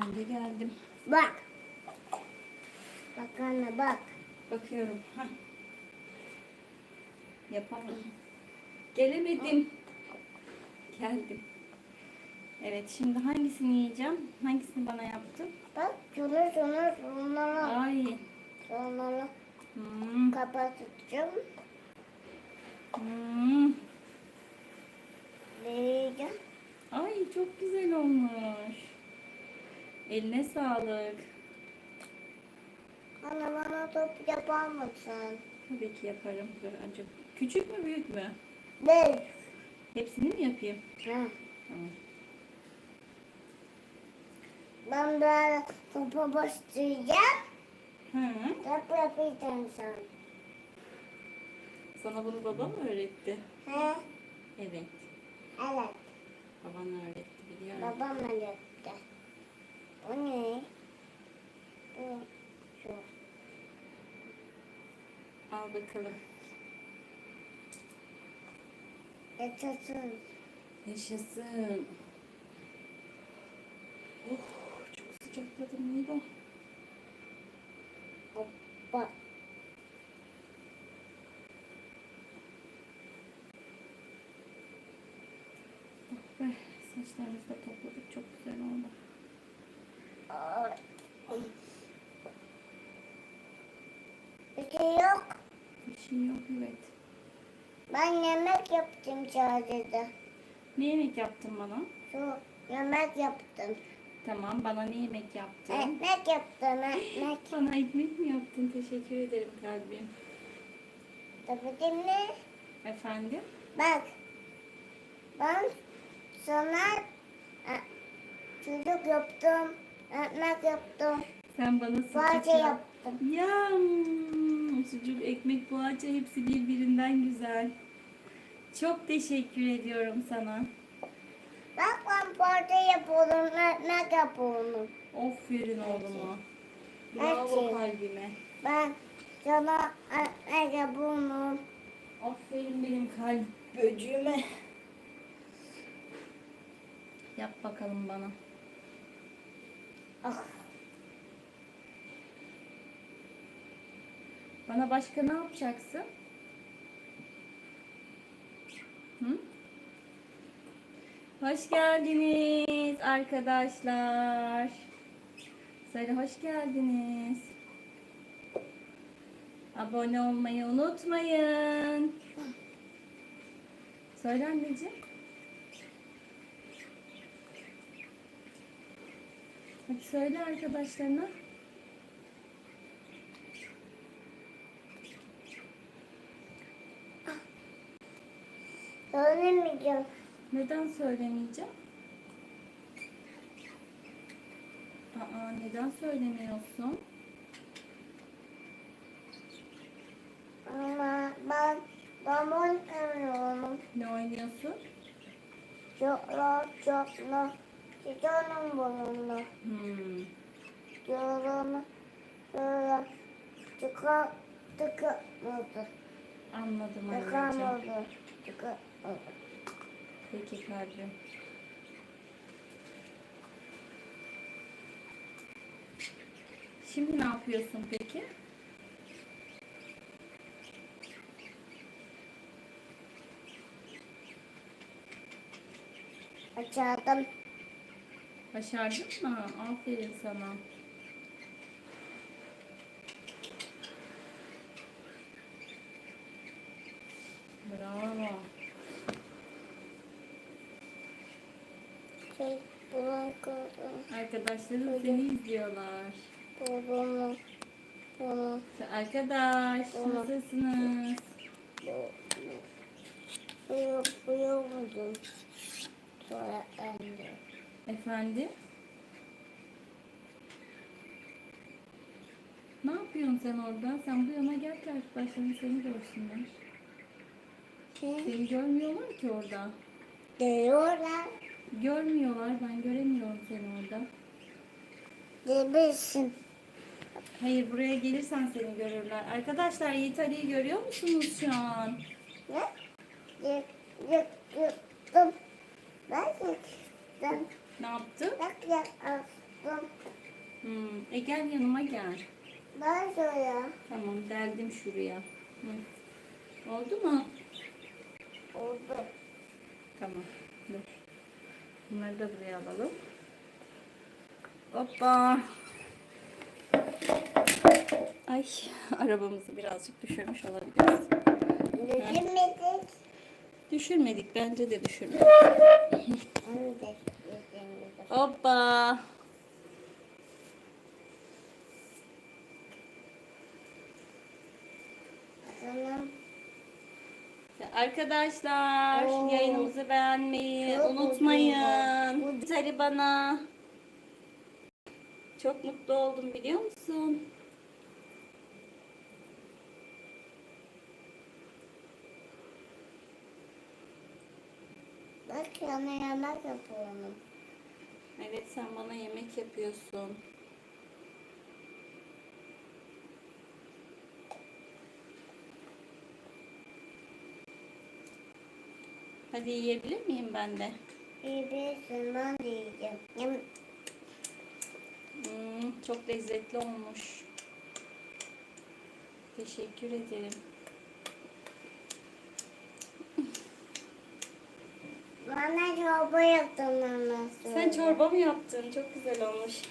Ben de geldim. Bak. Bak anne bak. Bakıyorum. Hah. Yapamadım. Gelemedim. Geldim. Evet şimdi hangisini yiyeceğim? Hangisini bana yaptın? Bak şunu şunu şunları Ay. şunları Hmm. kapatacağım. Hmm. Vereceğim. Ay çok güzel olmuş. Eline sağlık. Anne bana top yapar mısın? Tabii ki yaparım. Acı. Küçük mü büyük mü? Beş. Hepsini mi yapayım? Ha. Tamam. Ben böyle topa başlayacağım. Hı. Top yapacağım sen. Sana bunu babam mı öğretti? He? Evet. Evet. Baban öğretti biliyorum. Babam öğretti. Bu ne? Bu şu. Al bakalım. Yaşasın. Yaşasın. Oh, çok sıcakladım Nida. Hoppa. Oh be, saçlarımızı da topladık. Çok güzel oldu. Ay. Bir şey yok. Şey yok evet. Ben yemek yaptım sadece. Ne yemek yaptın bana? Şu yemek yaptım. Tamam, bana ne yemek yaptın? Ekmek yaptım ekmek. Bana ekmek mi yaptın? Teşekkür ederim kalbim. Tabii mi? Efendim? Bak. Ben sana e, çocuk yaptım. Ekmek yaptım. Sen bana sucuk yap. yaptım. Ya hmm, sucuk, ekmek, poğaça hepsi birbirinden güzel. Çok teşekkür ediyorum sana. Bak ben poğaça yapıyorum. Ekmek yapıyorum. Aferin oğluma. Her Bravo şey. kalbime. Ben sana ekmek yapıyorum. Aferin benim kalp böcüğüme. Yap bakalım bana. Ah. Bana başka ne yapacaksın? Hı? Hoş geldiniz arkadaşlar. Söyle hoş geldiniz. Abone olmayı unutmayın. Söyle anneciğim. Hadi söyle arkadaşlarına. Söylemeyeceğim. Neden söylemeyeceğim? Aa, neden söylemiyorsun? Ama ben babam emiyorum. Ne oynuyorsun? Çokla çokla. Çiçeğinin burnunda. Hmm. Yolunu şöyle çıkar tıkamadı. Anladım anneciğim. Tıkamadı. Tıkamadı. Peki kalbim. Şimdi ne yapıyorsun peki? Açardım. Başardın mı? Aferin sana. Bravo. Şey bırakıyorum. Arkadaşlarım seni izliyorlar. Arkadaş, nasılsınız? Efendim? Ne yapıyorsun sen orada? Sen bu yana gel ki arkadaşların seni görsünler. Seni görmüyorlar ki orada. Diyorlar. Görmüyorlar, ben göremiyorum seni orada. Debilsin. Hayır, buraya gelirsen seni görürler. Arkadaşlar Yiğit Ali'yi görüyor musunuz şu an? Ne? Yık, yık, yıktım. Ben yıktım. Ne yaptı? Bak yak, al. Dur. Hmm. E gel yanıma gel. Ben şuraya. Tamam deldim şuraya. Hı. Oldu mu? Oldu. Tamam. Dur. Bunları da buraya alalım. Hoppa. Ay arabamızı birazcık düşürmüş olabiliriz. Düşünmedik. Düşürmedik bence de düşürmedik. Hoppa. Tamam. Arkadaşlar Oo. yayınımızı beğenmeyi Çok unutmayın. Hadi bana. Çok mutlu oldum biliyor musun? Bak yana yanak yapıyorum. Evet sen bana yemek yapıyorsun. Hadi yiyebilir miyim ben de? Bir zaman diyeceğim. Yem, Hmm, çok lezzetli olmuş. Teşekkür ederim. Bana çorba yaptın anasını. Sen çorba mı yaptın? Çok güzel olmuş.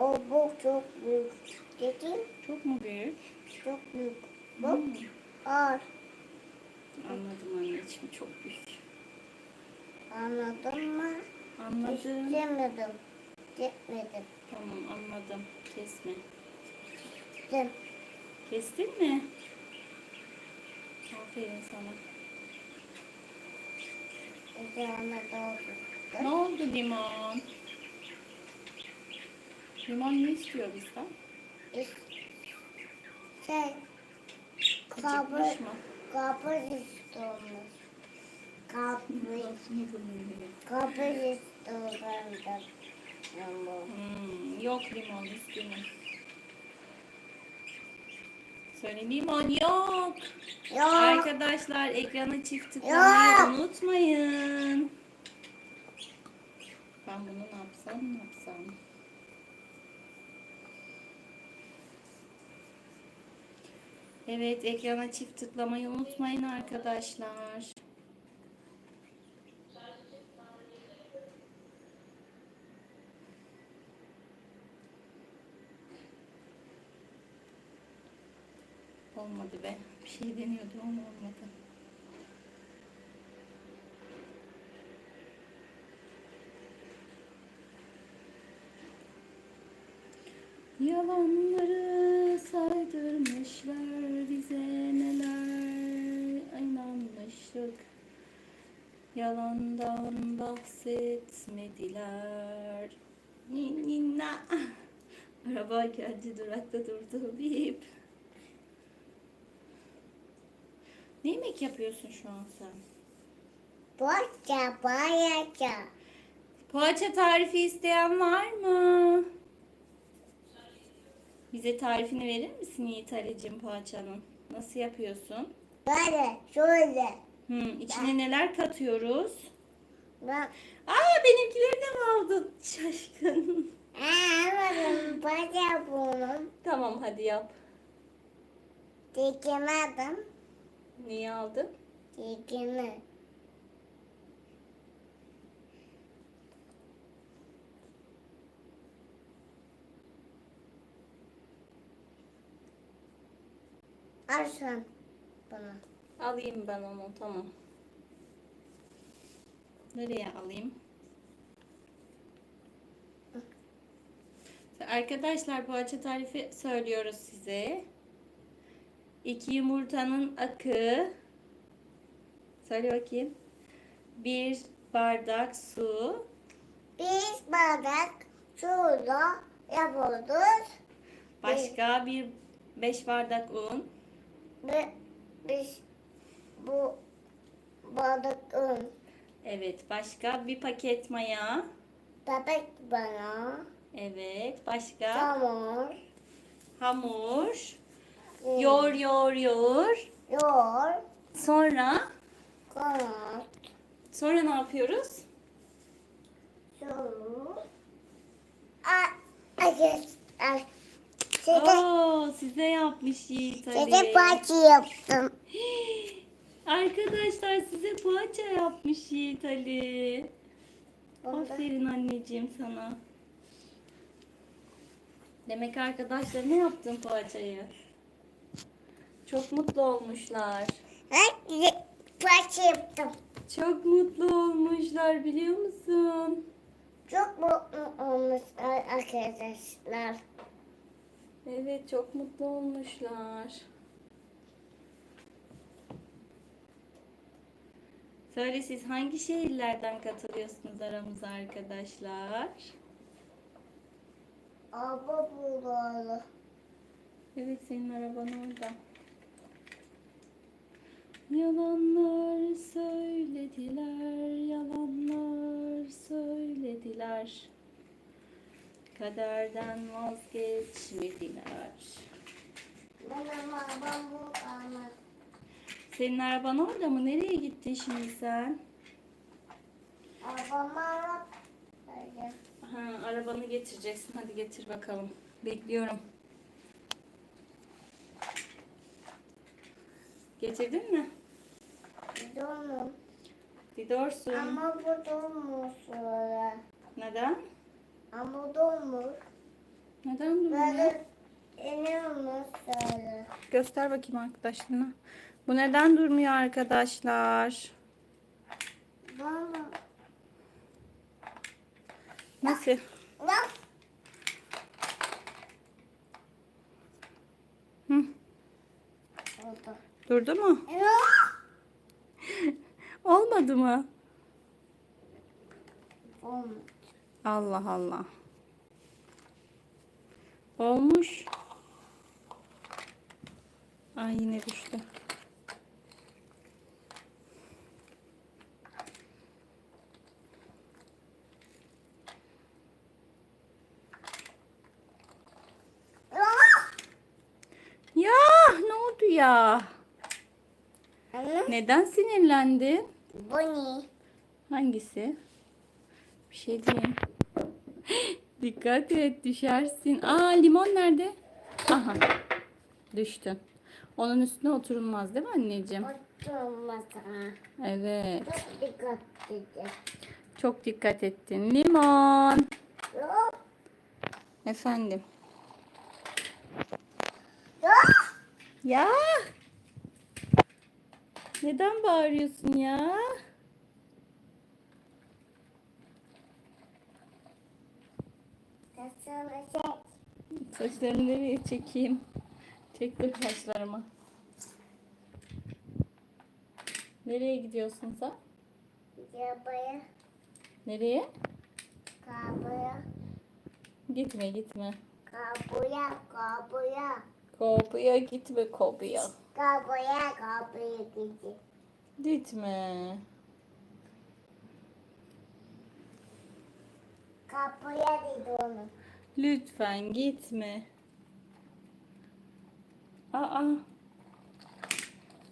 O bu çok büyük. Dedim Çok mu büyük? çok büyük. Bu Hmm, ağır. Anladım anneciğim çok büyük. Anladın mı? Anladım. İstemedim. Gitmedim. Tamam anladım. Kesme. Gittim. Kestin mi? Aferin sana. Üzerine doldu. Ne oldu limon? Limon ne istiyor bizden? Şey, mı? kabı istiyormuş. Kabı, kabı istiyor benden. Ama Hmm, yok limon istemiyor. Söyle limon yok. Yok. Arkadaşlar ekrana çift tıklamayı Yok. unutmayın. Ben bunu ne yapsam ne yapsam. Evet ekrana çift tıklamayı unutmayın arkadaşlar. Olmadı be. Bir şey deniyordum ama olmadı. Yalanları saydırmışlar bize neler inanmıştık. Yalandan bahsetmediler. Ninna. Araba geldi durakta durdu. Bip. Ne yemek yapıyorsun şu an sen? Boşça bayaca. Poğaça tarifi isteyen var mı? Bize tarifini verir misin Yiğit Ali'cim poğaçanın? Nasıl yapıyorsun? Böyle, şöyle. Hmm, içine neler katıyoruz? Bak. Aa benimkileri de mi aldın? Şaşkın. Aa, anladım. Baca bunun. tamam hadi yap. Dikemedim. Niye aldın? Dikimi. Al sen bunu. Alayım ben onu tamam. Nereye alayım? Arkadaşlar poğaça tarifi söylüyoruz size. İki yumurtanın akı. Söyle bakayım. Bir bardak su. Biz bardak suyla yapıyoruz. Başka bir beş bardak un. Ve biz bu bardak un Evet. Başka bir paket maya. bebek bana Evet. Başka tamam hamur. Yoğur yoğur yoğur. yoğur Sonra kanat sonra ne yapıyoruz? Arkadaşlar. Size, Oo, size yapmış Yiğit Ali. size parça yaptım. Arkadaşlar size poğaça yapmış Yiğit Ali. Bunda. Aferin anneciğim sana. Demek arkadaşlarına yaptın poğaçayı. Çok mutlu olmuşlar. Parça yaptım. Çok mutlu olmuşlar biliyor musun? Çok mutlu olmuşlar arkadaşlar. Evet çok mutlu olmuşlar. Söyle siz hangi şehirlerden katılıyorsunuz aramıza arkadaşlar? Ama buralı. Evet senin araban orada. Yalanlar söylediler, yalanlar söylediler. Kaderden vazgeçmediler. Benim arabam bu olmaz. Senin araban orada mı? Nereye gittin şimdi sen? Arabam arab. Öyle. Ha, arabanı getireceksin. Hadi getir bakalım. Bekliyorum. Getirdin mi? Donum. Gidiyorsun. Ama bu donmuş sonra. Neden? Ama donmuş. Neden durmuyor? Böyle iniyormuş sonra. Göster bakayım arkadaşlarına. Bu neden durmuyor arkadaşlar? Nasıl? Hı, durdu mu? Olmadı mı? Olmuş. Allah Allah. Olmuş. Ay yine düştü. Yok. Ya ne oldu ya? Anne. Neden sinirlendin? Bu ne? Hangisi? Bir şey diyeyim. Dikkat et düşersin. Aa limon nerede? Aha. Düştün. Onun üstüne oturulmaz değil mi anneciğim? Oturmasana. Evet. Çok dikkat edin. Çok dikkat ettin. Limon. Yok. Efendim. Yok. Ya. Neden bağırıyorsun ya? Saçlarını nereye çekeyim? Çektim saçlarımı. Nereye gidiyorsun sen? Yapaya. Nereye? Kapıya. Gitme gitme. Kapıya. Kapıya. Kopya gitme kopya. Kapıya. Kapıya gidin. Gitme. Kapıya dedi onu. Lütfen gitme. Aa.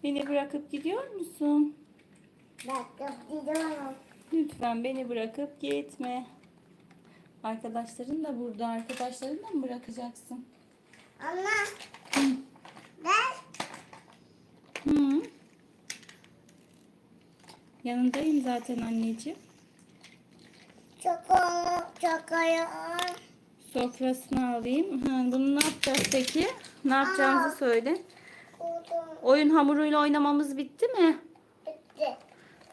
Beni bırakıp gidiyor musun? Bakıp dedi onu. Lütfen beni bırakıp gitme. Arkadaşların da burada. Arkadaşlarını da mı bırakacaksın? Anne. Ver. Hı. Yanındayım zaten anneciğim. Çok onu. Çok ayı. Sofrasını alayım. Ha, bunu ne yapacağız peki? Ne yapacağımızı söyle. Kudum. Oyun hamuruyla oynamamız bitti mi? Bitti.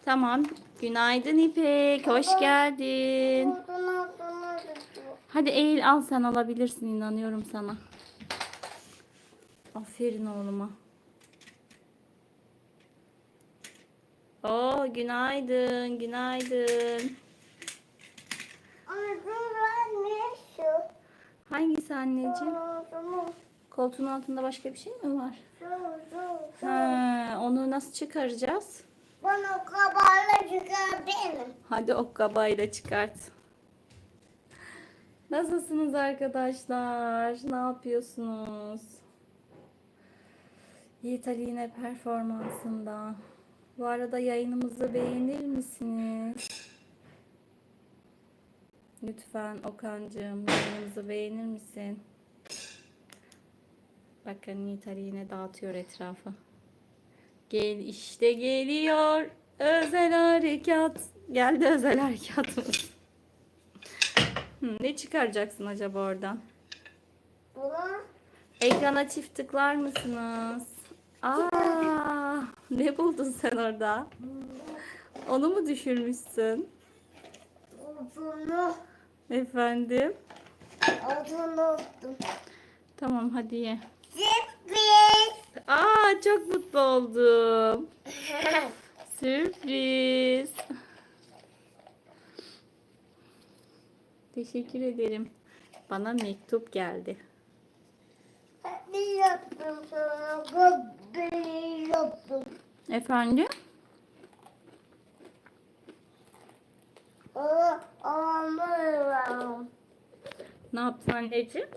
Tamam. Günaydın İpek. Hoş geldin. Kudum altına tuttu. Hadi eğil al sen alabilirsin inanıyorum sana. Aferin oğluma. Oo günaydın, günaydın. Anne şu? Hangisi anneciğim? Koltuğun altında başka bir şey mi var? Ha, onu nasıl çıkaracağız? Bana kabarla çıkar benim. Hadi okkabayla çıkart. Nasılsınız arkadaşlar? Ne yapıyorsunuz? Yiğit Ali yine performansında. Bu arada yayınımızı beğenir misiniz? Lütfen Okan'cığım yayınımızı beğenir misin? Bakın Yiğit Ali yine dağıtıyor etrafı. Gel işte geliyor özel harekat. Geldi özel harekatımız. Ne çıkaracaksın acaba oradan? Bunu Ekrana çift tıklar mısınız? Aa, ne buldun sen orada? Onu mu düşürmüşsün? bunu Efendim? adını unuttum. Tamam hadi ye. Sürpriz. Aa çok mutlu oldum. Sürpriz. Teşekkür ederim. Bana mektup geldi. Hadi yaptım sana. Yaptım. Efendim? Ne yaptın anneciğim?